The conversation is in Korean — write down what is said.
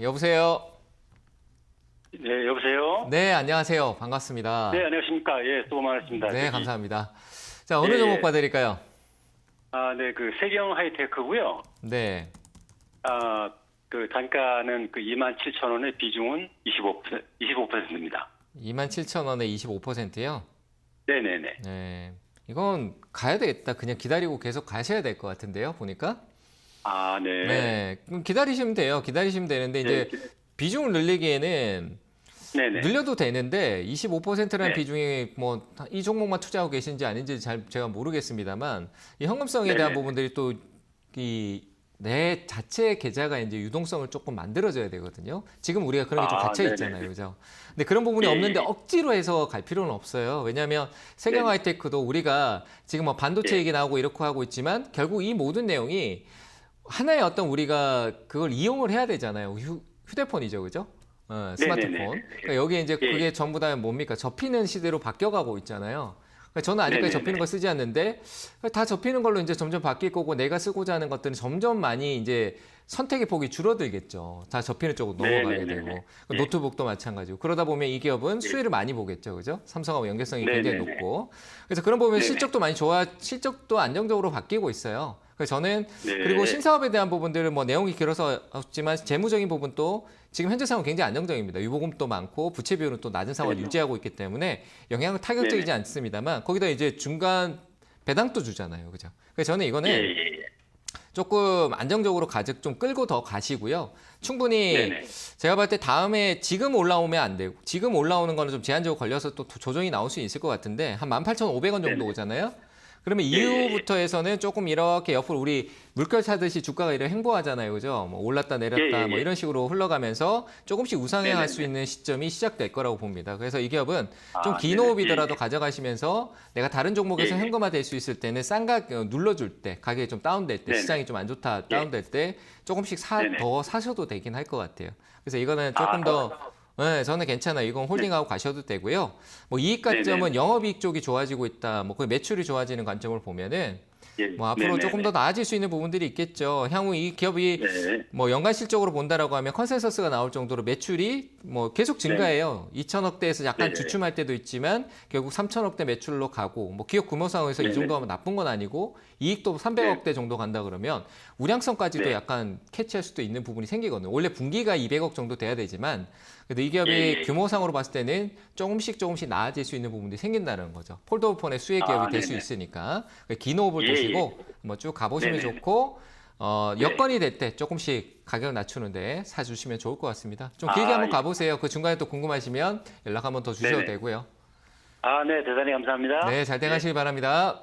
여보세요. 네, 여보세요? 네, 안녕하세요. 반갑습니다. 네, 안녕하십니까. 예, 수고 많으십니다. 네, 감사합니다. 자, 어느 네, 종목 예. 봐드릴까요? 아, 네, 그 세경 하이테크고요. 네. 아, 그 단가는 그 27,000원의 비중은 25%, 25%입니다. 27,000원에 25%요? 네, 네, 네. 네. 이건 가야 되겠다. 그냥 기다리고 계속 가셔야 될 것 같은데요, 보니까. 아, 네. 네. 그럼 기다리시면 돼요. 기다리시면 되는데, 이제 네, 비중을 늘리기에는 네, 네. 늘려도 되는데 25%라는 네. 비중이 뭐 이 종목만 투자하고 계신지 아닌지 잘 제가 모르겠습니다만 이 현금성에 네, 대한 네. 부분들이 또이 내 자체의 계좌가 이제 유동성을 조금 만들어줘야 되거든요. 지금 우리가 그런 게좀 아, 갇혀 네네. 있잖아요, 그죠? 근데 그런 부분이 예, 없는데 예. 억지로 해서 갈 필요는 없어요. 왜냐하면 세경 네네. 하이테크도 우리가 지금 뭐 반도체 예. 얘기 나오고 이렇게 하고 있지만 결국 이 모든 내용이 하나의 어떤 우리가 그걸 이용을 해야 되잖아요. 휴, 휴대폰이죠, 그죠? 어, 스마트폰. 네네네. 그러니까 여기 이제 예. 그게 전부 다 뭡니까? 접히는 시대로 바뀌어가고 있잖아요. 그러니까 저는 아직까지 네네네. 접히는 걸 쓰지 않는데 다 접히는 걸로 이제 점점 바뀔 거고 내가 쓰고자 하는 것들은 점점 많이 이제 선택의 폭이 줄어들겠죠. 다 접히는 쪽으로 넘어가게 네네네네. 되고 예. 노트북도 마찬가지고 그러다 보면 이 기업은 수혜를 많이 보겠죠, 그죠? 삼성하고 연계성이 굉장히 네네네. 높고 그래서 그런 부분 네네. 실적도 많이 좋아, 실적도 안정적으로 바뀌고 있어요. 그래서 저는 네. 그리고 신사업에 대한 부분들은 뭐 내용이 길어서 없지만 재무적인 부분도 지금 현재 상황 굉장히 안정적입니다. 유보금도 많고 부채 비율은 또 낮은 상황을 네네. 유지하고 있기 때문에 영향은 타격적이지 네네. 않습니다만 거기다 이제 중간 배당도 주잖아요. 그죠? 그래서 저는 이거는 예. 조금 안정적으로 가즉 좀 끌고 더 가시고요. 충분히 네네. 제가 볼 때 다음에 지금 올라오면 안 되고 지금 올라오는 거는 좀 제한적으로 걸려서 또 조정이 나올 수 있을 것 같은데 한 18,500원 정도 네네. 오잖아요. 그러면 예, 예, 예. 이후부터 해서는 조금 이렇게 옆으로 우리 물결 타듯이 주가가 이렇게 행보하잖아요. 그죠? 뭐 올랐다 내렸다 뭐 예. 이런 식으로 흘러가면서 조금씩 우상향할 네네네. 수 있는 시점이 시작될 거라고 봅니다. 그래서 이 기업은 좀 아, 긴 네네. 호흡이더라도. 가져가시면서 내가 다른 종목에서 예, 예. 현금화 될 수 있을 때는 싼가 어, 눌러줄 때 가격이 좀 다운될 때. 시장이 좀 안 좋다 예. 다운될 때 조금씩 사. 더 사셔도 되긴 할 것 같아요. 그래서 이거는 아, 조금 더 네, 저는 괜찮아요. 이건 홀딩하고 가셔도 되고요. 뭐 이익 관점은 네네. 영업이익 쪽이 좋아지고 있다. 뭐 그 매출이 좋아지는 관점을 보면은 예. 뭐 앞으로 네네네. 조금 더 나아질 수 있는 부분들이 있겠죠. 향후 이 기업이 네. 뭐 연간 실적으로 본다라고 하면 컨센서스가 나올 정도로 매출이 뭐 계속 증가해요. 2천억 대에서 약간 네네. 주춤할 때도 있지만 결국 3천억 대 매출로 가고 뭐 기업 규모 상황에서 이 네네. 정도 하면 나쁜 건 아니고 이익도 300억 대 정도 간다 그러면 우량성까지도 네. 약간 캐치할 수도 있는 부분이 생기거든요. 원래 분기가 200억 정도 돼야 되지만 그래도 이 기업이 예, 예. 규모상으로 봤을 때는 조금씩 조금씩 나아질 수 있는 부분들이 생긴다는 거죠. 폴더오폰의 수혜 기업이 아, 될수 네네. 있으니까 긴 호흡을 예, 두시고 뭐 쭉 가보시면 네네. 좋고 어, 네. 여건이 될 때 조금씩 가격 낮추는데 사주시면 좋을 것 같습니다. 좀 길게 아, 한번 예. 가보세요. 그 중간에 또 궁금하시면 연락 한번 더 주셔도 네네. 되고요. 아, 네, 대단히 감사합니다. 네, 잘 돼가시기 바랍니다.